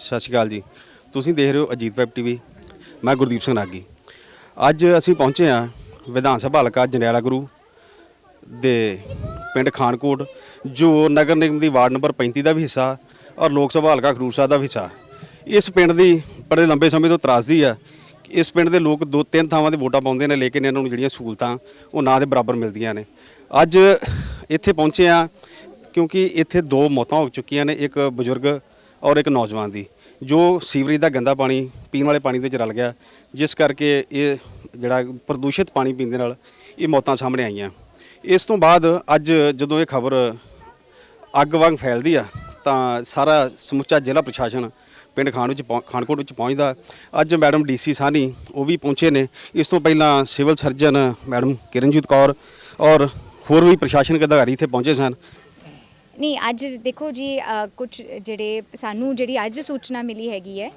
ਸਤਿ ਸ਼੍ਰੀ ਅਕਾਲ ਜੀ। ਤੁਸੀਂ ਦੇਖ ਰਹੇ ਹੋ ਅਜੀਤ ਵੈਬ ਟੀਵੀ। ਮੈਂ ਗੁਰਦੀਪ ਸਿੰਘ ਨਾਗੀ। ਅੱਜ ਅਸੀਂ ਪਹੁੰਚੇ ਹਾਂ ਵਿਧਾਨ ਸਭਾ ਹਲਕਾ ਜੰਡਿਆਲਾ ਗੁਰੂ ਦੇ ਪਿੰਡ ਖਾਨਕੋਟ, ਜੋ ਨਗਰ ਨਿਗਮ ਦੀ ਵਾਰਡ ਨੰਬਰ 35 ਦਾ ਵੀ ਹਿੱਸਾ ਔਰ ਲੋਕ ਸਭਾ ਹਲਕਾ ਖਡੂਰ ਸਾਹਿਬ ਦਾ ਵੀ ਹਿੱਸਾ। ਇਸ ਪਿੰਡ ਦੀ ਬੜੇ ਲੰਬੇ ਸਮੇਂ ਤੋਂ ਤਰਾਸਦੀ ਆ। ਇਸ ਪਿੰਡ ਦੇ ਲੋਕ ਦੋ ਤਿੰਨ ਥਾਵਾਂ ਤੇ ਵੋਟਾਂ ਪਾਉਂਦੇ ਨੇ, ਲੇਕਿਨ ਇਹਨਾਂ ਨੂੰ ਜਿਹੜੀਆਂ ਸਹੂਲਤਾਂ ਉਹ ਨਾ ਦੇ ਬਰਾਬਰ ਮਿਲਦੀਆਂ ਨੇ। ਅੱਜ ਇੱਥੇ ਪਹੁੰਚੇ ਆ ਕਿਉਂਕਿ ਇੱਥੇ ਦੋ ਮੌਤਾਂ ਹੋ ਚੁੱਕੀਆਂ ਨੇ। ਇੱਕ ਬਜ਼ੁਰਗ ਔਰ ਇੱਕ ਨੌਜਵਾਨ ਦੀ, ਜੋ ਸੀਵਰੇਜ ਦਾ ਗੰਦਾ ਪਾਣੀ ਪੀਣ ਵਾਲੇ ਪਾਣੀ ਦੇ ਵਿੱਚ ਰਲ ਗਿਆ, ਜਿਸ ਕਰਕੇ ਇਹ ਜਿਹੜਾ ਪ੍ਰਦੂਸ਼ਿਤ ਪਾਣੀ ਪੀਣ ਦੇ ਨਾਲ ਇਹ ਮੌਤਾਂ ਸਾਹਮਣੇ ਆਈਆਂ। ਇਸ ਤੋਂ ਬਾਅਦ ਅੱਜ ਜਦੋਂ ਇਹ ਖਬਰ ਅੱਗ ਵਾਂਗ ਫੈਲਦੀ ਆ, ਤਾਂ ਸਾਰਾ ਸਮੁੱਚਾ ਜ਼ਿਲ੍ਹਾ ਪ੍ਰਸ਼ਾਸਨ ਪਿੰਡ ਖਾਨ ਵਿੱਚ ਪਹੁੰ- ਖਾਨਕੋਟ ਵਿੱਚ ਪਹੁੰਚਦਾ। ਅੱਜ ਮੈਡਮ ਡੀਸੀ ਸਾਨੀ ਉਹ ਵੀ ਪਹੁੰਚੇ ਨੇ। ਇਸ ਤੋਂ ਪਹਿਲਾਂ civil surgeon madam Kiranjit Kaur ਔਰ ਹੋਰ ਵੀ ਪ੍ਰਸ਼ਾਸਨਿਕ ਅਧਿਕਾਰੀ ਇੱਥੇ ਪਹੁੰਚੇ ਸਨ। ਨਹੀਂ, ਅੱਜ ਦੇਖੋ ਜੀ ਕੁਝ ਜਿਹੜੇ ਸਾਨੂੰ ਜਿਹੜੀ ਅੱਜ ਸੂਚਨਾ ਮਿਲੀ ਹੈਗੀ ਹੈ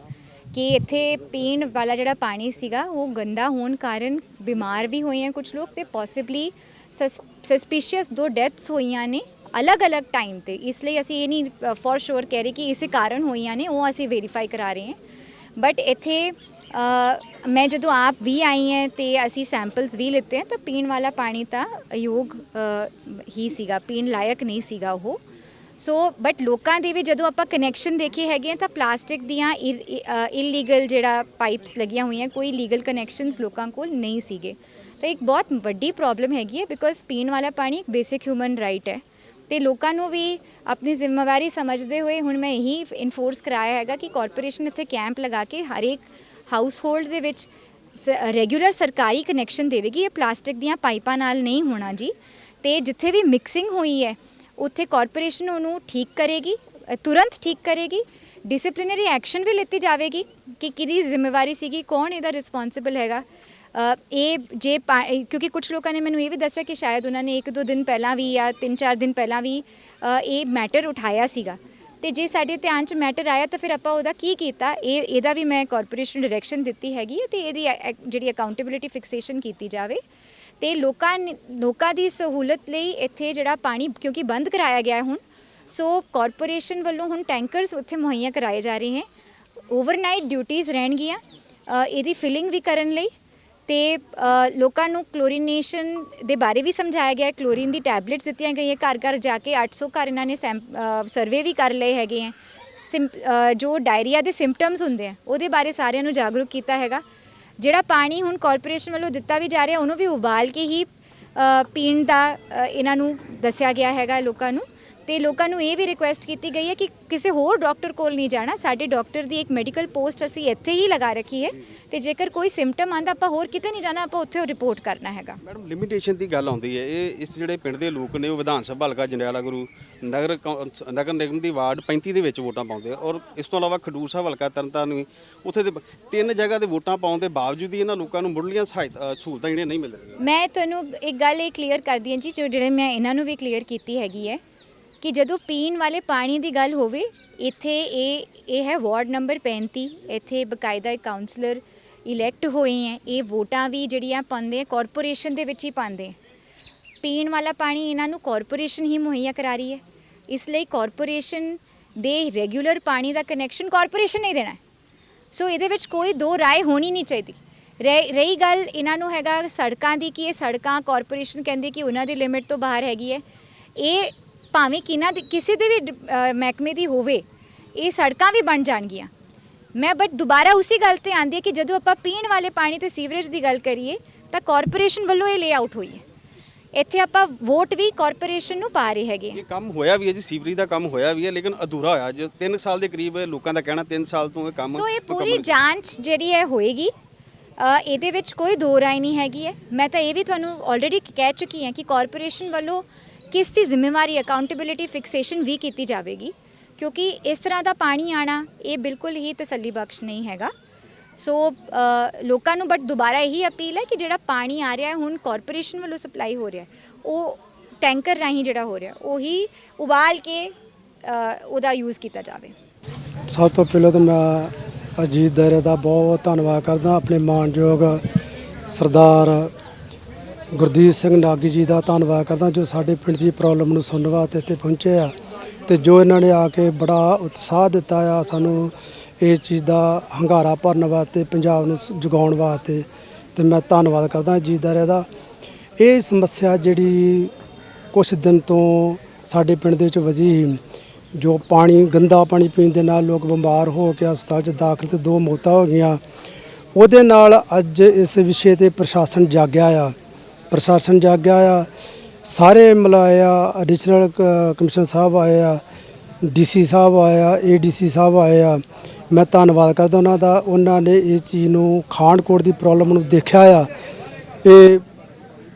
ਕਿ ਇੱਥੇ ਪੀਣ ਵਾਲਾ ਜਿਹੜਾ ਪਾਣੀ ਸੀਗਾ, ਉਹ ਗੰਦਾ ਹੋਣ ਕਾਰਨ ਬਿਮਾਰ ਵੀ ਹੋਏ ਹੈ ਕੁਝ ਲੋਕ ਤੇ ਪੋਸੀਬਲੀ ਸਸਪੀਸ਼ੀਅਸ ਦੋ ਡੈਥਸ ਹੋਈਆਂ ਨੇ ਅਲੱਗ-ਅਲੱਗ ਟਾਈਮ ਤੇ। ਇਸ ਲਈ ਅਸੀਂ ਇਹ ਨਹੀਂ ਫੋਰ ਸ਼ੋਰ ਕਹਿ ਰਹੇ ਕਿ ਇਸੇ ਕਾਰਨ ਹੋਈਆਂ ਨੇ, ਉਹ ਅਸੀਂ ਵੈਰੀਫਾਈ ਕਰਾ ਰਹੇ ਹਾਂ। ਬਟ ਇੱਥੇ ਮੈਂ ਜਦੋਂ ਆਪ ਵੀ ਆਈ ਹਾਂ ਤੇ ਅਸੀਂ ਸੈਂਪਲਸ ਵੀ ਲਿੱਤੇ ਹੈ ਤਾਂ ਪੀਣ ਵਾਲਾ ਪਾਣੀ ਤਾਂ ਯੋਗ ਹੀ ਸੀਗਾ, ਪੀਣ ਲਾਇਕ ਨਹੀਂ ਸੀਗਾ ਉਹ। ਸੋ ਬਟ ਲੋਕਾਂ ਦੇ ਵੀ ਜਦੋਂ ਆਪਾਂ ਕਨੈਕਸ਼ਨ ਦੇਖੇ ਹੈਗੇ ਆ, ਤਾਂ ਪਲਾਸਟਿਕ ਦੀਆਂ ਇਲੀਗਲ ਜਿਹੜਾ ਪਾਈਪਸ ਲੱਗੀਆਂ ਹੋਈਆਂ, ਕੋਈ ਲੀਗਲ ਕਨੈਕਸ਼ਨਸ ਲੋਕਾਂ ਕੋਲ ਨਹੀਂ ਸੀਗੇ। ਤਾਂ ਇੱਕ ਬਹੁਤ ਵੱਡੀ ਪ੍ਰੋਬਲਮ ਹੈਗੀ ਹੈ ਬਿਕੋਜ਼ ਪੀਣ ਵਾਲਾ ਪਾਣੀ ਇੱਕ ਬੇਸਿਕ ਹਿਊਮਨ ਰਾਈਟ ਹੈ। ਤੇ ਲੋਕਾਂ ਨੂੰ ਵੀ ਆਪਣੀ ਜ਼ਿੰਮੇਵਾਰੀ ਸਮਝਦੇ ਹੋਏ ਹੁਣ ਮੈਂ ਇਹੀ ਇਨਫੋਰਸ ਕਰਾਇਆ ਹੈਗਾ ਕਿ ਕਾਰਪੋਰੇਸ਼ਨ ਇੱਥੇ ਕੈਂਪ ਲਗਾ ਕੇ ਹਰ ਇੱਕ ਹਾਊਸਹੋਲਡ ਦੇ ਵਿੱਚ ਰੈਗੂਲਰ ਸਰਕਾਰੀ ਕਨੈਕਸ਼ਨ ਦੇਵੇਗੀ। ਇਹ ਪਲਾਸਟਿਕ ਦੀਆਂ ਪਾਈਪਾਂ ਨਾਲ ਨਹੀਂ ਹੋਣਾ ਜੀ। ਤੇ ਜਿੱਥੇ ਵੀ ਮਿਕਸਿੰਗ ਹੋਈ ਹੈ ਉੱਥੇ ਕਾਰਪੋਰੇਸ਼ਨ ਉਹਨੂੰ ਠੀਕ ਕਰੇਗੀ ਤੁਰੰਤ ਠੀਕ ਕਰੇਗੀ ਡਿਸਪਲਿਨਰੀ ਐਕਸ਼ਨ ਵੀ ਲਿੱਤੀ ਜਾਵੇਗੀ ਕਿ ਕਿਹਦੀ ਜ਼ਿੰਮੇਵਾਰੀ ਸੀਗੀ, ਕੌਣ ਇਹਦਾ ਰਿਸਪੌਂਸਿਬਲ ਹੈਗਾ। ਇਹ ਜੇ ਪਾ- ਕਿਉਂਕਿ ਕੁਝ ਲੋਕਾਂ ਨੇ ਮੈਨੂੰ ਇਹ ਵੀ ਦੱਸਿਆ ਕਿ ਸ਼ਾਇਦ ਉਹਨਾਂ ਨੇ ਇੱਕ ਦੋ ਦਿਨ ਪਹਿਲਾਂ ਵੀ ਜਾਂ ਤਿੰਨ ਚਾਰ ਦਿਨ ਪਹਿਲਾਂ ਵੀ ਇਹ ਮੈਟਰ ਉਠਾਇਆ ਸੀਗਾ। ਤੇ ਜੇ ਸਾਡੇ ਧਿਆਨ 'ਚ ਮੈਟਰ ਆਇਆ ਤਾਂ ਫਿਰ ਆਪਾਂ ਉਹਦਾ ਕੀ ਕੀਤਾ? ਇਹ, ਇਹਦਾ ਵੀ ਮੈਂ ਕਾਰਪੋਰੇਸ਼ਨ ਡਾਇਰੈਕਸ਼ਨ ਦਿੱਤੀ ਹੈਗੀ ਹੈ ਤੇ ਇਹਦੀ ਐ- ਜਿਹੜੀ ਅਕਾਊਂਟੇਬਿਲਿਟੀ ਫਿਕਸੇਸ਼ਨ ਕੀਤੀ ਜਾਵੇ। ਤੇ ਲੋਕਾਂ ਨੇ- ਲੋਕਾਂ ਦੀ ਸਹੂਲਤ ਲਈ ਇੱਥੇ ਜਿਹੜਾ ਪਾਣੀ ਕਿਉਂਕਿ ਬੰਦ ਕਰਾਇਆ ਗਿਆ ਹੈ ਹੁਣ, ਸੋ ਕਾਰਪੋਰੇਸ਼ਨ ਵੱਲੋਂ ਹੁਣ ਟੈਂਕਰਸ ਉੱਥੇ ਮੁਹੱਈਆ ਕਰਾਏ ਜਾ ਰਹੇ ਹਨ ਓਵਰਨਾਈਟ ਡਿਊਟੀਆਂ ਰਹਿਣਗੀਆਂ ਇਹਦੀ ਫਿਲਿੰਗ ਵੀ ਕਰਨ ਲਈ ਤੇ ਲੋਕਾਂ ਨੂੰ ਕਲੋਰੀਨੇਸ਼ਨ ਦੇ ਬਾਰੇ ਵੀ ਸਮਝਾਇਆ ਗਿਆ ਹੈ। ਕਲੋਰੀਨ ਦੀ ਟੈਬਲੇਟਸ ਦਿੱਤੀਆਂ ਗਈਆਂ, ਘਰ ਘਰ ਜਾ ਕੇ 800 ਘਰ ਇਹਨਾਂ ਨੇ ਸਰਵੇ ਵੀ ਕਰ ਲਏ ਹੈਗੇ ਹੈ। ਸਿੰਪ- ਜੋ ਡਾਇਰੀਆ ਦੇ ਸਿੰਪਟਮਸ ਹੁੰਦੇ ਆ, ਉਹਦੇ ਬਾਰੇ ਸਾਰਿਆਂ ਨੂੰ ਜਾਗਰੂਕ ਕੀਤਾ ਹੈਗਾ। ਜਿਹੜਾ ਪਾਣੀ ਹੁਣ ਕਾਰਪੋਰੇਸ਼ਨ ਵੱਲੋਂ ਦਿੱਤਾ ਵੀ ਜਾ ਰਿਹਾ, ਉਹਨੂੰ ਵੀ ਉਬਾਲ ਕੇ ਹੀ ਪੀਣ ਦਾ ਇਹਨਾਂ ਨੂੰ ਦੱਸਿਆ ਗਿਆ ਹੈਗਾ ਲੋਕਾਂ ਨੂੰ। ਤੇ ਲੋਕਾਂ ਨੂੰ ਇਹ ਵੀ ਰਿਕੁਐਸਟ ਕੀਤੀ ਗਈ ਹੈ ਕਿ ਕਿਸੇ ਹੋਰ ਡਾਕਟਰ ਕੋਲ ਨਹੀਂ ਜਾਣਾ। ਸਾਡੇ ਡਾਕਟਰ ਦੀ ਇੱਕ ਮੈਡੀਕਲ ਪੋਸਟ ਅਸੀਂ ਇੱਥੇ ਹੀ ਲਗਾ ਰੱਖੀ ਹੈ ਤੇ ਜੇਕਰ ਕੋਈ ਸਿੰਪਟਮ ਆਂਦਾ ਆਪਾਂ ਹੋਰ ਕਿਤੇ ਨਹੀਂ ਜਾਣਾ ਆਪਾਂ ਉੱਥੇ ਰਿਪੋਰਟ ਕਰਨਾ ਹੈਗਾ। ਮੈਡਮ ਲਿਮਿਟੇਸ਼ਨ ਦੀ ਗੱਲ ਆਉਂਦੀ ਹੈ। ਇਹ ਇਸ ਜਿਹੜੇ ਪਿੰਡ ਦੇ ਲੋਕ ਨੇ ਉਹ ਵਿਧਾਨ ਸਭਾ ਹਲਕਾ ਜੰਡਿਆਲਾ ਗੁਰੂ ਨਗਰ ਕੌਂ- ਨਗਰ ਨਿਗਮ ਦੀ ਵਾਰਡ 35 ਦੇ ਵਿੱਚ ਵੋਟਾਂ ਪਾਉਂਦੇ ਆ ਔਰ ਇਸ ਤੋਂ ਇਲਾਵਾ ਖਡੂਰ ਸਾਹਿਬ ਹਲਕਾ ਤਰਨਤਾਰਨ ਵੀ ਉੱਥੇ ਦੇ ਬ- ਤਿੰਨ ਜਗ੍ਹਾ ਤੇ ਵੋਟਾਂ ਪਾਉਣ ਦੇ ਬਾਵਜੂਦ ਹੀ ਇਹਨਾਂ ਲੋਕਾਂ ਨੂੰ ਮੁੱਢਲੀਆਂ ਸਹਾਇਤਾ ਅ, ਸਹੂਲਤਾਂ ਜਿਹੜੀਆਂ ਨਹੀਂ ਮਿਲ ਰਹੀਆਂ। ਮੈਂ ਤੁਹਾਨੂੰ ਇੱਕ ਗੱਲ ਇਹ ਕਲੀਅਰ ਕਰਦੀ ਹਾਂ ਜੀ ਜੋ ਜਿਹੜੇ ਮੈਂ ਇਹਨਾਂ ਨੂੰ ਵੀ ਕਲੀਅਰ ਕੀਤੀ ਹੈਗੀ ਹੈ। ਕਿ ਜਦੋਂ ਪੀਣ ਵਾਲੇ ਪਾਣੀ ਦੀ ਗੱਲ ਹੋਵੇ, ਇੱਥੇ ਇਹ ਇਹ ਹੈ ਵਾਰਡ ਨੰਬਰ 35 ਇੱਥੇ ਬਕਾਇਦਾ ਇੱਕ ਕਾਉਂਸਲਰ ਇਲੈਕਟ ਹੋਏ ਹੈ। ਇਹ ਵੋਟਾਂ ਵੀ ਜਿਹੜੀਆਂ ਪਾਉਂਦੇ ਆ ਕਾਰਪੋਰੇਸ਼ਨ ਦੇ ਵਿੱਚ ਹੀ ਪਾਉਂਦੇ ਆ। ਪੀਣ ਵਾਲਾ ਪਾਣੀ ਇਹਨਾਂ ਨੂੰ ਕਾਰਪੋਰੇਸ਼ਨ ਹੀ ਮੁਹੱਈਆ ਕਰਾ ਰਹੀ ਹੈ। ਇਸ ਲਈ ਕਾਰਪੋਰੇਸ਼ਨ ਦੇ ਰੈਗੂਲਰ ਪਾਣੀ ਦਾ ਕਨੈਕਸ਼ਨ ਕਾਰਪੋਰੇਸ਼ਨ ਨਹੀਂ ਦੇਣਾ। ਸੋ ਇਹਦੇ ਵਿੱਚ ਕੋਈ ਦੋ ਰਾਏ ਹੋਣੀ ਨਹੀਂ ਚਾਹੀਦੀ। ਰਹਿ- ਰਹੀ ਗੱਲ ਇਹਨਾਂ ਨੂੰ ਹੈਗਾ ਸੜਕਾਂ ਦੀ ਕਿ ਇਹ ਸੜਕਾਂ ਕਾਰਪੋਰੇਸ਼ਨ ਕਹਿੰਦੀ ਕਿ ਉਹਨਾਂ ਦੀ ਲਿਮਿਟ ਤੋਂ ਬਾਹਰ ਹੈਗੀ ਹੈ। ਇਹ ਭਾਵੇਂ ਕਿਨਾਂ ਦੀ ਕਿਸੇ ਦੇ ਵੀ ਡ- ਅਹ ਮਹਿਕਮੇ ਦੀ ਹੋਵੇ ਇਹ ਸੜਕਾਂ ਵੀ ਬਣ ਜਾਣਗੀਆਂ। ਮੈਂ ਬਟ ਦੁਬਾਰਾ ਉਸੇ ਗੱਲ ਤੇ ਆਂਦੀ ਹੈ ਕਿ ਜਦੋਂ ਆਪਾਂ ਪੀਣ ਵਾਲੇ ਪਾਣੀ ਤੇ ਸੀਵਰੇਜ ਦੀ ਗੱਲ ਕਰੀਏ ਤਾਂ ਕਾਰਪੋਰੇਸ਼ਨ ਵੱਲੋਂ ਇਹ ਲੇਆਊਟ ਹੋਈ ਹੈ। ਇੱਥੇ ਆਪਾਂ ਵੋਟ ਵੀ ਕਾਰਪੋਰੇਸ਼ਨ ਨੂੰ ਪਾ ਰਹੇ ਹੈਗੇ ਹਾਂ। ਇਹ ਕੰਮ ਹੋਇਆ ਵੀ ਹੈ ਜੀ ਸੀਵਰੇਜ ਦਾ ਕੰਮ ਹੋਇਆ ਵੀ ਹੈ ਲੇਕਿਨ ਅਧੂਰਾ ਹੋਇਆ। ਜੋ 3 ਸਾਲ ਦੇ ਕਰੀਬ ਲੋਕਾਂ ਦਾ ਕਹਿਣਾ 3 ਸਾਲ ਤੋਂ ਇਹ ਕੰਮ ਸੋ ਇਹ ਮੁਕੰਮਲ ਪੂਰੀ ਜਾਂਚ ਜਿਹੜੀ ਹੈ ਹੋਏਗੀ। ਅ, ਇਹਦੇ ਵਿੱਚ ਕੋਈ ਦੋ ਰਾਏ ਨਹੀਂ ਹੈਗੀ ਹੈ। ਮੈਂ ਤਾਂ ਇਹ ਵੀ ਤੁਹਾਨੂੰ ਆਲਰੇਡੀ ਕਹਿ ਚੁੱਕੀ ਹਾਂ ਕਿ ਕਾਰਪੋਰੇਸ਼ਨ ਵੱਲੋਂ ਕਿਸ ਦੀ ਜ਼ਿੰਮੇਵਾਰੀ ਅਕਾਊਂਟੇਬਿਲਿਟੀ ਫਿਕਸੇਸ਼ਨ ਵੀ ਕੀਤੀ ਜਾਵੇਗੀ? ਕਿਉਂਕਿ ਇਸ ਤਰ੍ਹਾਂ ਦਾ ਪਾਣੀ ਆਣਾ, ਇਹ ਬਿਲਕੁਲ ਹੀ ਤਸੱਲੀਬਖਸ਼ ਨਹੀਂ ਹੈਗਾ। ਸੋ ਲੋਕਾਂ ਨੂੰ ਬਟ ਦੁਬਾਰਾ ਇਹੀ ਅਪੀਲ ਹੈ ਕਿ ਜਿਹੜਾ ਪਾਣੀ ਆ ਰਿਹਾ ਹੈ, ਹੁਣ ਕਾਰਪੋਰੇਸ਼ਨ ਵੱਲੋਂ ਸਪਲਾਈ ਹੋ ਰਿਹਾ ਉਹ ਟੈਂਕਰ ਰਾਹੀਂ ਜਿਹੜਾ ਹੋ ਰਿਹਾ, ਉਹੀ ਉਬਾਲ ਕੇ ਉਹਦਾ ਯੂਜ਼ ਕੀਤਾ ਜਾਵੇ। ਸਭ ਤੋਂ ਪਹਿਲਾਂ ਤਾਂ ਮੈਂ ਅਜੀਤ ਦਾਇਰੇ ਦਾ ਬਹੁਤ ਬਹੁਤ ਧੰਨਵਾਦ ਕਰਦਾ, ਆਪਣੇ ਮਾਨਯੋਗ ਸਰਦਾਰ ਗੁਰਦੀਪ ਸਿੰਘ ਨਾਗੀ ਜੀ ਦਾ ਧੰਨਵਾਦ ਕਰਦਾ ਜੋ ਸਾਡੇ ਪਿੰਡ ਦੀ ਪ੍ਰੋਬਲਮ ਨੂੰ ਸੁਣਨ ਵਾਸਤੇ ਇੱਥੇ ਪਹੁੰਚੇ ਆ ਤੇ ਜੋ ਇਹਨਾਂ ਨੇ ਆ ਕੇ ਬੜਾ ਉਤਸ਼ਾਹ ਦਿੱਤਾ ਆ ਸਾਨੂੰ ਇਸ ਚੀਜ਼ ਦਾ ਹੰਗਾਰਾ ਭਰਨ ਵਾਸਤੇ, ਪੰਜਾਬ ਨੂੰ ਜਗਾਉਣ ਵਾਸਤੇ ਤੇ ਮੈਂ ਧੰਨਵਾਦ ਕਰਦਾ ਜੀ ਦਾ ਇਹ ਸਮੱਸਿਆ ਜਿਹੜੀ ਕੁਝ ਦਿਨ ਤੋਂ ਸਾਡੇ ਪਿੰਡ ਦੇ ਵਿੱਚ ਵਧੀ ਜੋ ਪਾਣੀ, ਗੰਦਾ ਪਾਣੀ ਪੀਣ ਦੇ ਨਾਲ ਲੋਕ ਬਿਮਾਰ ਹੋ ਕੇ ਹਸਪਤਾਲ 'ਚ ਦਾਖਲ ਤੇ ਦੋ ਮੌਤਾਂ ਹੋ ਗਈਆਂ। ਉਹਦੇ ਨਾਲ ਅੱਜ ਇਸ ਵਿਸ਼ੇ ਤੇ ਪ੍ਰਸ਼ਾਸਨ ਜਾਗਿਆ ਆ। ਪ੍ਰਸ਼ਾਸਨ ਜਾਗਿਆ ਆ, ਸਾਰੇ ਮਲਾਇਆ ਐਡੀਸ਼ਨਲ ਕਮਿਸ਼ਨਰ ਸਾਹਿਬ ਆਏ ਆ ਡੀਸੀ ਸਾਹਿਬ ਆਏ ਆਇਆ ਏਡੀਸੀ ਸਾਹਿਬ ਆਏ ਆ। ਮੈਂ ਧੰਨਵਾਦ ਕਰਦਾ ਉਹਨਾਂ ਦਾ, ਉਹਨਾਂ ਨੇ ਇਹ ਚੀਜ਼ ਨੂੰ ਖਾਨਕੋਟ ਦੀ ਪ੍ਰੋਬਲਮ ਨੂੰ ਦੇਖਿਆ ਆ। ਇਹ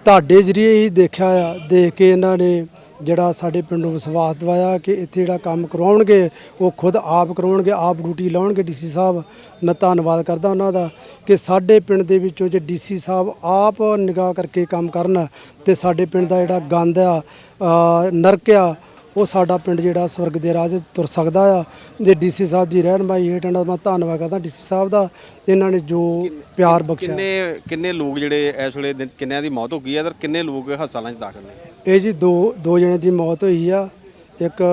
ਤੁਹਾਡੇ ਜ਼ਰੀਏ ਹੀ ਦੇਖਿਆ ਆ, ਦੇਖ ਕੇ ਇਹਨਾਂ ਨੇ ਜਿਹੜਾ ਸਾਡੇ ਪਿੰਡ ਨੂੰ ਵਿਸ਼ਵਾਸ ਦਿਵਾਇਆ ਕਿ ਇੱਥੇ ਜਿਹੜਾ ਕੰਮ ਕਰਵਾਉਣਗੇ ਉਹ ਖੁਦ ਆਪ ਕਰਵਾਉਣਗੇ ਆਪ ਡਿਊਟੀ ਲਾਉਣਗੇ ਡੀਸੀ ਸਾਹਿਬ। ਮੈਂ ਧੰਨਵਾਦ ਕਰਦਾ ਉਹਨਾਂ ਦਾ ਕਿ ਸਾਡੇ ਪਿੰਡ ਦੇ ਵਿੱਚੋਂ ਜੇ ਡੀਸੀ ਸਾਹਿਬ ਆਪ ਨਿਗਾਹ ਕਰਕੇ ਕੰਮ ਕਰਨ ਤੇ ਸਾਡੇ ਪਿੰਡ ਦਾ ਜਿਹੜਾ ਗੰਦ ਆ ਨਰਕ ਆ, ਉਹ ਸਾਡਾ ਪਿੰਡ ਜਿਹੜਾ ਸਵਰਗ ਦੇ ਰਾਹ 'ਚ ਤੁਰ ਸਕਦਾ ਆ। ਜੇ ਡੀਸੀ ਸਾਹਿਬ ਦੀ ਰਹਿਨਮਾਈ ਹੇਠ ਇਹਨਾਂ ਦਾ ਮੈਂ ਧੰਨਵਾਦ ਕਰਦਾ ਡੀਸੀ ਸਾਹਿਬ ਦਾ, ਇਹਨਾਂ ਨੇ ਜੋ ਪਿਆਰ ਬਖਸ਼ਿਆ। ਕਿੰਨੇ ਕਿੰਨੇ ਲੋਕ ਜਿਹੜੇ ਇਸ ਵੇਲੇ ਦਿਨ- ਕਿੰਨਿਆਂ ਦੀ ਮੌਤ ਹੋ ਗਈ ਹੈ ਤੇ ਕਿੰਨੇ ਲੋਕ ਹਸਪਤਾਲਾਂ 'ਚ ਦਾਖਲ ਨੇ? ਇਹ ਜੀ ਦੋ ਦੋ ਜਣੇ ਦੀ ਮੌਤ ਹੋਈ ਆ। ਇੱਕ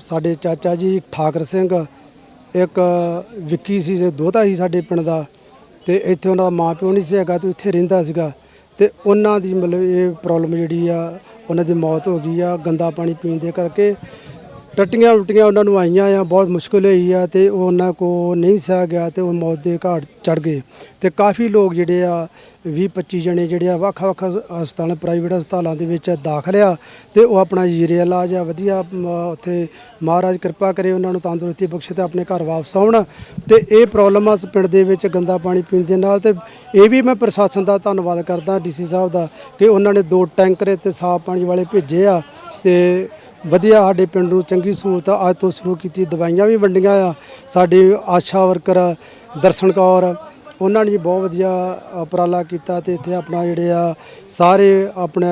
ਸਾਡੇ ਚਾਚਾ ਜੀ ਠਾਕਰ ਸਿੰਘ, ਇੱਕ ਵਿੱਕੀ ਸੀ ਜੋ ਦੋਤਾ ਸੀ ਸਾਡੇ ਪਿੰਡ ਦਾ। ਤੇ ਇੱਥੇ ਉਹਨਾਂ ਦਾ ਮਾਂ ਪਿਓ ਨਹੀਂ ਸੀ ਹੈਗਾ ਤੇ ਇੱਥੇ ਰਹਿੰਦਾ ਸੀਗਾ। ਤੇ ਉਹਨਾਂ ਦੀ ਮਤਲਬ ਇਹ ਪ੍ਰੋਬਲਮ ਜਿਹੜੀ ਆ, ਉਹਨਾਂ ਦੀ ਮੌਤ ਹੋ ਗਈ ਆ, ਗੰਦਾ ਪਾਣੀ ਪੀਣ ਦੇ ਕਰਕੇ। ਟੱਟੀਆਂ ਉਲਟੀਆਂ ਉਹਨਾਂ ਨੂੰ ਆਈਆਂ ਆ, ਬਹੁਤ ਮੁਸ਼ਕਲ ਹੋਈ ਆ ਤੇ ਉਹ ਉਹਨਾਂ ਕੋ ਨਹੀਂ ਸਹਿ ਗਿਆ ਤੇ ਉਹ ਮੌਤ ਦੇ ਘਾਟ ਚੜ ਗਏ। ਤੇ ਕਾਫੀ ਲੋਕ ਜਿਹੜੇ ਆ 20 25 ਜਣੇ ਜਿਹੜੇ ਆ ਵੱਖ ਵੱਖ ਹਸਪਤਾਲਾਂ, ਪ੍ਰਾਈਵੇਟ ਹਸਪਤਾਲਾਂ ਦੇ ਵਿੱਚ ਦਾਖਲ ਆ ਤੇ ਉਹ ਆਪਣਾ ਜੀਰੇ ਇਲਾਜ ਆ, ਵਧੀਆ ਉੱਥੇ ਮਹਾਰਾਜ ਕਿਰਪਾ ਕਰੇ ਉਹਨਾਂ ਨੂੰ ਤੰਦਰੁਸਤੀ ਬਖਸ਼ੇ ਤੇ ਆਪਣੇ ਘਰ ਵਾਪਸ ਆਉਣ। ਤੇ ਇਹ ਪ੍ਰੋਬਲਮ ਆ ਇਸ ਪਿੰਡ ਦੇ ਵਿੱਚ ਗੰਦਾ ਪਾਣੀ ਪੀਣ ਦੇ ਨਾਲ ਤੇ ਇਹ ਵੀ ਮੈਂ ਪ੍ਰਸ਼ਾਸਨ ਦਾ ਧੰਨਵਾਦ ਕਰਦਾ, ਡੀਸੀ ਸਾਹਿਬ ਦਾ, ਕਿ ਉਹਨਾਂ ਨੇ ਦੋ ਟੈਂਕਰ ਤੇ ਸਾਫ਼ ਪਾਣੀ ਵਾਲੇ ਭੇਜੇ ਆ ਤੇ ਵਧੀਆ ਸਾਡੇ ਪਿੰਡ ਨੂੰ ਚੰਗੀ ਸਹੂਲਤ ਅੱਜ ਤੋਂ ਸ਼ੁਰੂ ਕੀਤੀ ਦਵਾਈਆਂ ਵੀ ਵੰਡੀਆਂ ਆ। ਸਾਡੇ ਆਸ਼ਾ ਵਰਕਰ ਦਰਸ਼ਨ ਕੌਰ ਉਹਨਾਂ ਨੇ ਜੀ ਬਹੁਤ ਵਧੀਆ ਉਪਰਾਲਾ ਕੀਤਾ ਤੇ ਇੱਥੇ ਆਪਣਾ ਜਿਹੜੇ ਆ ਸਾਰੇ ਆਪਣੇ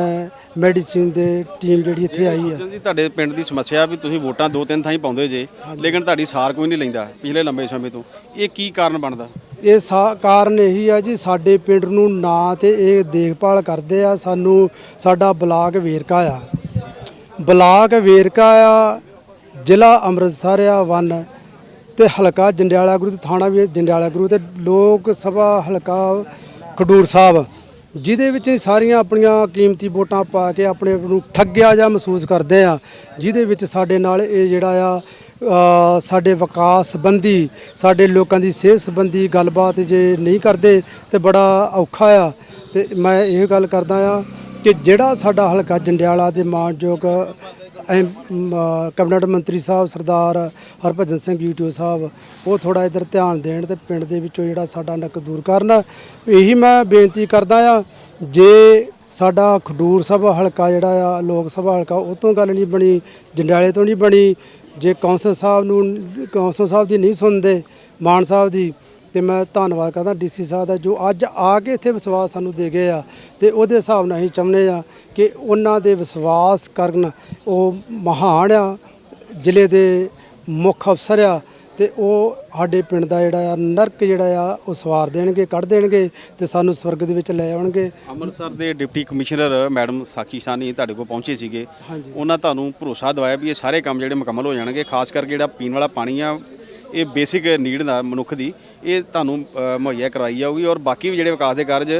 ਮੈਡੀਸਿਨ ਦੇ ਟੀਮ ਜਿਹੜੀ ਇੱਥੇ ਆਈ ਆ। ਜੀ ਤੁਹਾਡੇ ਪਿੰਡ ਦੀ ਸਮੱਸਿਆ ਵੀ ਤੁਸੀਂ ਵੋਟਾਂ ਦੋ ਤਿੰਨ ਥਾਈਂ ਪਾਉਂਦੇ ਜੇ ਲੇਕਿਨ ਤੁਹਾਡੀ ਸਾਰ ਕੋਈ ਨਹੀਂ ਲੈਂਦਾ ਪਿਛਲੇ ਲੰਬੇ ਸਮੇਂ ਤੋਂ। ਇਹ ਕੀ ਕਾਰਨ ਬਣਦਾ? ਇਹ ਸਾ ਕਾਰਨ ਇਹੀ ਆ ਜੀ ਸਾਡੇ ਪਿੰਡ ਨੂੰ ਨਾ ਤੇ ਇਹ ਦੇਖਭਾਲ ਕਰਦੇ ਆ ਸਾਨੂੰ ਸਾਡਾ ਬਲਾਕ ਵੇਰਕਾ ਆ। ਬਲਾਕ ਵੇਰਕਾ ਆ ਜ਼ਿਲ੍ਹਾ ਅੰਮ੍ਰਿਤਸਰ ਆ ਵਨ। ਤੇ ਹਲਕਾ ਜੰਡਿਆਲਾ ਗੁਰੂ ਤੇ ਥਾਣਾ ਵੀ ਜੰਡਿਆਲਾ ਗੁਰੂ ਤੇ ਲੋਕ ਸਭਾ ਹਲਕਾ ਖਡੂਰ ਸਾਹਿਬ। ਜਿਹਦੇ ਵਿੱਚ ਇਹ ਸਾਰੀਆਂ ਆਪਣੀਆਂ ਕੀਮਤੀ ਵੋਟਾਂ ਪਾ ਕੇ ਆਪਣੇ ਆਪ ਨੂੰ ਠੱਗਿਆ ਜਾਂ ਮਹਿਸੂਸ ਕਰਦੇ ਆ ਜਿਹਦੇ ਵਿੱਚ ਸਾਡੇ ਨਾਲ ਇਹ ਜਿਹੜਾ ਆ ਅ, ਸਾਡੇ ਵਿਕਾਸ ਸੰਬੰਧੀ ਸਾਡੇ ਲੋਕਾਂ ਦੀ ਸਿਹਤ ਸੰਬੰਧੀ ਗੱਲਬਾਤ ਜੇ ਨਹੀਂ ਕਰਦੇ ਤੇ ਬੜਾ ਔਖਾ ਆ। ਤੇ ਮੈਂ ਇਹ ਗੱਲ ਕਰਦਾ ਆ ਕਿ ਜਿਹੜਾ ਸਾਡਾ ਹਲਕਾ ਜੰਡਿਆਲਾ ਦੇ ਮਾਨਯੋਗ ਐਮ ਕੈਬਨਿਟ ਮੰਤਰੀ ਸਾਹਿਬ ਸਰਦਾਰ ਹਰਭਜਨ ਸਿੰਘ ਯੂਟਿਊਬ ਸਾਹਿਬ, ਉਹ ਥੋੜਾ ਇਧਰ ਧਿਆਨ ਦੇਣ ਤੇ ਪਿੰਡ ਦੇ ਵਿੱਚੋਂ ਜਿਹੜਾ ਸਾਡਾ ਨੱਕ ਦੂਰ ਕਰਨ। ਇਹੀ ਮੈਂ ਬੇਨਤੀ ਕਰਦਾ ਆ, ਜੇ ਸਾਡਾ ਖਡੂਰ ਸਭਾ ਹਲਕਾ ਜਿਹੜਾ ਆ, ਲੋਕ ਸਭਾ ਹਲਕਾ, ਉਹ ਤੋਂ ਗੱਲ ਨਹੀਂ ਬਣੀ, ਜੰਡਿਆਲੇ ਤੋਂ ਨਹੀਂ ਬਣੀ, ਜੇ ਕੌਂਸਲ ਸਾਹਿਬ ਨੂੰ, ਕੌਂਸਲ ਸਾਹਿਬ ਦੀ ਨਹੀਂ ਸੁਣਦੇ, ਮਾਨ ਸਾਹਿਬ ਦੀ ਤੇ ਮੈਂ ਧੰਨਵਾਦ ਕਰਦਾ ਡੀਸੀ ਸਾਹਿਬ ਦਾ ਜੋ ਅੱਜ ਆ ਕੇ ਇੱਥੇ ਵਿਸ਼ਵਾਸ ਸਾਨੂੰ ਦੇ ਗਏ ਆ ਤੇ ਉਹਦੇ ਹਿਸਾਬ ਨਾਲ ਅਸੀਂ ਚਾਹੁੰਦੇ ਆ ਕਿ ਉਹਨਾਂ ਦੇ ਵਿਸ਼ਵਾਸ ਕਰਨ ਉਹ ਮਹਾਨ ਆ ਜ਼ਿਲ੍ਹੇ ਦੇ ਮੁੱਖ ਅਫਸਰ ਆ ਤੇ ਉਹ ਸਾਡੇ ਪਿੰਡ ਦਾ ਜਿਹੜਾ ਆ ਨਰਕ ਜਿਹੜਾ ਆ ਉਹ ਸਵਾਰ ਦੇਣਗੇ ਕੱਢ ਦੇਣਗੇ ਤੇ ਸਾਨੂੰ ਸਵਰਗ ਦੇ ਵਿੱਚ ਲੈ ਆਉਣਗੇ। ਅੰਮ੍ਰਿਤਸਰ ਦੇ ਡਿਪਟੀ ਕਮਿਸ਼ਨਰ ਮੈਡਮ ਸਾਖੀ ਸਾਨੀ ਤੁਹਾਡੇ ਕੋਲ ਪਹੁੰਚੇ ਸੀਗੇ। ਹਾਂਜੀ। ਉਹਨਾਂ ਤੁਹਾਨੂੰ ਭਰੋਸਾ ਦਿਵਾਇਆ ਵੀ ਇਹ ਸਾਰੇ ਕੰਮ ਜਿਹੜੇ ਮੁਕੰਮਲ ਹੋ ਜਾਣਗੇ ਖਾਸ ਕਰਕੇ ਜਿਹੜਾ ਪੀਣ ਵਾਲਾ ਪਾਣੀ ਆ ਇਹ ਬੇਸਿਕ ਨੀਡ ਦਾ ਮਨੁੱਖ ਦੀ। ਇਹ ਤੁਹਾਨੂੰ ਮੁਹੱਈਆ ਕਰਵਾਈ ਜਾਊਗੀ ਔਰ ਬਾਕੀ ਵੀ ਜਿਹੜੇ ਵਿਕਾਸ ਦੇ ਕਾਰਜ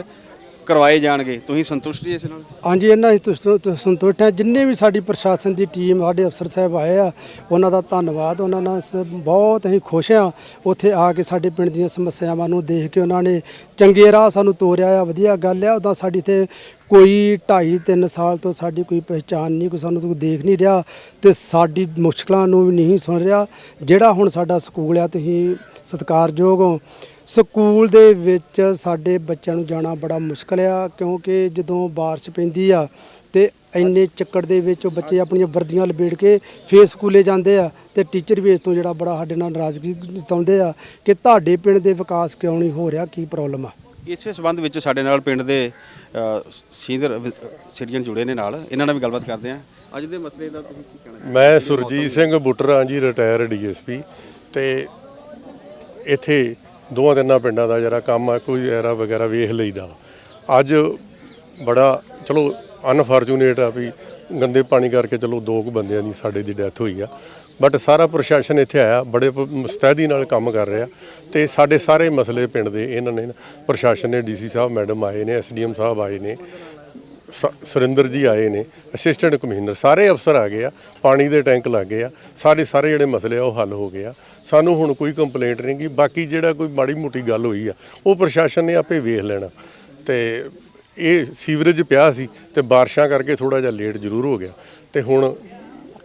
ਕਰਵਾਏ ਜਾਣਗੇ? ਤੁਸੀਂ ਸੰਤੁਸ਼ਟ ਜੀ ਇਸ ਨਾਲ? ਹਾਂਜੀ, ਇਹਨਾਂ ਹੀ ਤੁਸ- ਤੁਸ- ਸੰਤੁਸ਼ਟ ਹੈ। ਜਿੰਨੇ ਵੀ ਸਾਡੀ ਪ੍ਰਸ਼ਾਸਨ ਦੀ ਟੀਮ, ਸਾਡੇ ਅਫਸਰ ਸਾਹਿਬ ਆਏ ਆ, ਉਹਨਾਂ ਦਾ ਧੰਨਵਾਦ। ਉਹਨਾਂ ਨਾਲ ਸ- ਬਹੁਤ ਅਸੀਂ ਖੁਸ਼ ਹਾਂ। ਉੱਥੇ ਆ ਕੇ ਸਾਡੇ ਪਿੰਡ ਦੀਆਂ ਸਮੱਸਿਆਵਾਂ ਨੂੰ ਦੇਖ ਕੇ ਉਹਨਾਂ ਨੇ ਚੰਗੇ ਰਾਹ ਸਾਨੂੰ ਤੋਰਿਆ ਆ, ਵਧੀਆ ਗੱਲ ਆ। ਉਦਾਂ ਸਾਡੀ ਤੇ ਕੋਈ 2.5 3 ਸਾਲ ਤੋਂ ਸਾਡੀ ਕੋਈ ਪਹਿਚਾਣ ਨਹੀਂ, ਕੋਈ ਸਾਨੂੰ ਕੋਈ ਦੇਖ ਨਹੀਂ ਰਿਹਾ ਤੇ ਸਾਡੀ ਮੁਸ਼ਕਲਾਂ ਨੂੰ ਵੀ ਨਹੀਂ ਸੁਣ ਰਿਹਾ। ਜਿਹੜਾ ਹੁਣ ਸਾਡਾ ਸਕੂਲ ਆ, ਤੁਸੀਂ ਸਤਿਕਾਰਯੋਗ ਹੋ। ਸਕੂਲ ਦੇ ਵਿੱਚ ਸਾਡੇ ਬੱਚਿਆਂ ਨੂੰ ਜਾਣਾ ਬੜਾ ਮੁਸ਼ਕਲ ਆ ਕਿਉਂਕਿ ਜਦੋਂ ਬਾਰਿਸ਼ ਪੈਂਦੀ ਆ ਤੇ ਇੰਨੇ ਚੱਕੜ ਦੇ ਵਿੱਚ ਉਹ ਬੱਚੇ ਆਪਣੀਆਂ ਵਰਦੀਆਂ ਲਪੇਟ ਕੇ ਫੇਰ ਸਕੂਲੇ ਜਾਂਦੇ ਆ ਤੇ ਟੀਚਰ ਵੀ ਇਸ ਤੋਂ ਜਿਹੜਾ ਬੜਾ ਸਾਡੇ ਨਾਲ ਨਾਰਾਜ਼ਗੀ ਜਤਾਉਂਦੇ ਆ ਕਿ ਤੁਹਾਡੇ ਪਿੰਡ ਦੇ ਵਿਕਾਸ ਕਿਉਂ ਨਹੀਂ ਹੋ ਰਿਹਾ ਕੀ ਪ੍ਰੋਬਲਮ ਆ? ਇਸੇ ਸਬੰਧ ਵਿੱਚ ਸਾਡੇ ਨਾਲ ਪਿੰਡ ਦੇ ਸੀਨੀਅਰ ਸਿਟੀਜ਼ਨ ਜੁੜੇ ਨੇ ਨਾਲ ਇਹਨਾਂ ਨਾਲ ਵੀ ਗੱਲਬਾਤ ਕਰਦੇ ਆ। ਅੱਜ ਦੇ ਮਸਲੇ ਦਾ ਤੁਸੀਂ ਕੀ ਕਹਿਣਾ ਮੈਂ ਸੁਰਜੀਤ ਸਿੰਘ ਬੁੱਟਰ ਹਾਂ ਜੀ ਰਿਟਾਇਰ ਡੀਐਸਪੀ ਤੇ ਇੱਥੇ ਦੋਵਾਂ ਤਿੰਨਾਂ ਪਿੰਡਾਂ ਦਾ ਜਿਹੜਾ ਕੰਮ ਆ, ਕੋਈ ਐਰਾ ਵਗੈਰਾ ਵੇਖ ਲਈਦਾ। ਅੱਜ ਬੜਾ, ਚਲੋ ਅਨਫੋਰਚੂਨੇਟ ਆ ਵੀ ਗੰਦੇ ਪਾਣੀ ਕਰਕੇ, ਚਲੋ, ਦੋ ਕੁ ਬੰਦਿਆਂ ਦੀ ਸਾਡੇ ਦੀ ਡੈਥ ਹੋਈ ਆ। ਬਟ ਸਾਰਾ ਪ੍ਰਸ਼ਾਸਨ ਇੱਥੇ ਆਇਆ, ਬੜੇ ਮੁਸਤੈਦੀ ਨਾਲ ਕੰਮ ਕਰ ਰਿਹਾ। ਤੇ ਸਾਡੇ ਸਾਰੇ ਮਸਲੇ ਪਿੰਡ ਦੇ ਇਹਨਾਂ ਨੇ, ਪ੍ਰਸ਼ਾਸਨ ਨੇ ਡੀਸੀ ਸਾਹਿਬ ਮੈਡਮ ਆਏ ਨੇ ਐਸਡੀਐਮ ਸਾਹਿਬ ਆਏ ਨੇ। ਸੁਰਿੰਦਰ ਜੀ ਆਏ ਨੇ ਅਸਿਸਟੈਂਟ ਕਮਿਸ਼ਨਰ, ਸਾਰੇ ਅਫਸਰ ਆ ਗਏ ਆ, ਪਾਣੀ ਦੇ ਟੈਂਕ ਲੱਗ ਗਏ ਆ ਸਾਰੇ ਸਾਰੇ ਜਿਹੜੇ ਮਸਲੇ ਆ ਉਹ ਹੱਲ ਹੋ ਗਏ ਆ। ਸਾਨੂੰ ਹੁਣ ਕੋਈ ਕੰਪਲੇਂਟ ਨਹੀਂ ਗਈ ਬਾਕੀ ਜਿਹੜਾ ਕੋਈ ਮਾੜੀ ਮੋਟੀ ਗੱਲ ਹੋਈ ਆ, ਉਹ ਪ੍ਰਸ਼ਾਸਨ ਨੇ ਆਪੇ ਵੇਖ ਲੈਣਾ। ਤੇ ਇਹ ਸੀਵਰੇਜ ਪਿਆ ਸੀ ਤੇ ਬਾਰਿਸ਼ਾਂ ਕਰਕੇ ਥੋੜਾ ਜਿਹਾ ਲੇਟ ਜ਼ਰੂਰ ਹੋ ਗਿਆ, ਤੇ ਹੁਣ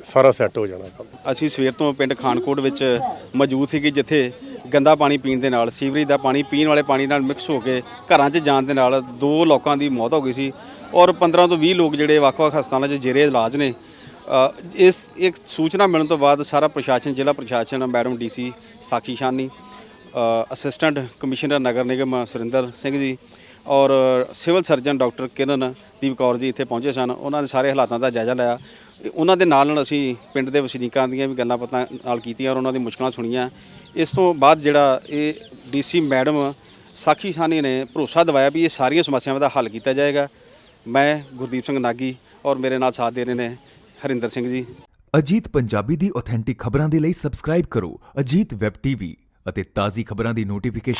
ਸਾਰਾ ਸੈੱਟ ਹੋ ਜਾਣਾ ਕੰਮ। ਅਸੀਂ ਸਵੇਰ ਤੋਂ ਪਿੰਡ ਖਾਨਕੋਟ ਵਿੱਚ ਮੌਜੂਦ ਸੀਗੇ ਜਿੱਥੇ ਗੰਦਾ ਪਾਣੀ ਪੀਣ ਦੇ ਨਾਲ, ਸੀਵਰੇਜ ਦਾ ਪਾਣੀ ਪੀਣ ਵਾਲੇ ਪਾਣੀ ਨਾਲ ਮਿਕਸ ਹੋ ਕੇ ਘਰਾਂ 'ਚ ਜਾਣ ਦੇ ਨਾਲ ਦੋ ਲੋਕਾਂ ਦੀ ਮੌਤ ਹੋ ਗਈ ਸੀ। ਔਰ 15 ਤੋਂ 20 ਲੋਕ ਜਿਹੜੇ ਵੱਖ-ਵੱਖ ਹਸਪਤਾਲਾਂ 'ਚ ਜੇਰੇ ਇਲਾਜ ਨੇ ਇਸ, ਇੱਕ ਸੂਚਨਾ ਮਿਲਣ ਤੋਂ ਬਾਅਦ ਸਾਰਾ ਪ੍ਰਸ਼ਾਸਨ, ਜ਼ਿਲ੍ਹਾ ਪ੍ਰਸ਼ਾਸਨ, ਮੈਡਮ ਡੀਸੀ ਸਾਖੀ ਸ਼ਾਨੀ ਅਸਿਸਟੈਂਟ ਕਮਿਸ਼ਨਰ ਨਗਰ ਨਿਗਮ ਸੁਰਿੰਦਰ ਸਿੰਘ ਜੀ ਔਰ civil surgeon doctor Kirandeep Kaur ji ਇੱਥੇ ਪਹੁੰਚੇ ਸਨ। ਉਹਨਾਂ ਨੇ ਸਾਰੇ ਹਾਲਾਤਾਂ ਦਾ ਜਾਇਜ਼ਾ ਲਿਆ। ਉਹਨਾਂ ਦੇ ਨਾਲ ਨਾਲ ਅਸੀਂ ਪਿੰਡ ਦੇ ਵਸਨੀਕਾਂ ਦੀਆਂ ਵੀ ਗੱਲਾਂ ਪਤਾ ਨਾਲ ਕੀਤੀਆਂ ਔਰ ਉਹਨਾਂ ਦੀ ਮੁਸ਼ਕਲਾਂ ਸੁਣੀਆਂ। ਇਸ ਤੋਂ ਬਾਅਦ ਜਿਹੜਾ ਇਹ ਡੀਸੀ ਮੈਡਮ ਸਾਖੀ ਸਾਨੀ ਨੇ ਭਰੋਸਾ ਦਿਵਾਇਆ ਵੀ ਇਹ ਸਾਰੀਆਂ ਸਮੱਸਿਆਵਾਂ ਦਾ ਹੱਲ ਕੀਤਾ ਜਾਏਗਾ। ਮੈਂ ਗੁਰਦੀਪ ਸਿੰਘ ਨਾਗੀ ਔਰ ਮੇਰੇ ਨਾਲ ਸਾਥ ਦੇ ਰਹੇ ਨੇ ਹਰਿੰਦਰ ਸਿੰਘ ਜੀ। ਅਜੀਤ ਪੰਜਾਬੀ ਦੀ ਆਥੈਂਟਿਕ ਖਬਰਾਂ ਦੇ ਲਈ ਸਬਸਕ੍ਰਾਈਬ ਕਰੋ ਅਜੀਤ ਵੈਬ ਟੀਵੀ ਅਤੇ ਤਾਜ਼ੀ ਖਬਰਾਂ ਦੀ ਨੋਟੀਫਿਕੇਸ਼ਨ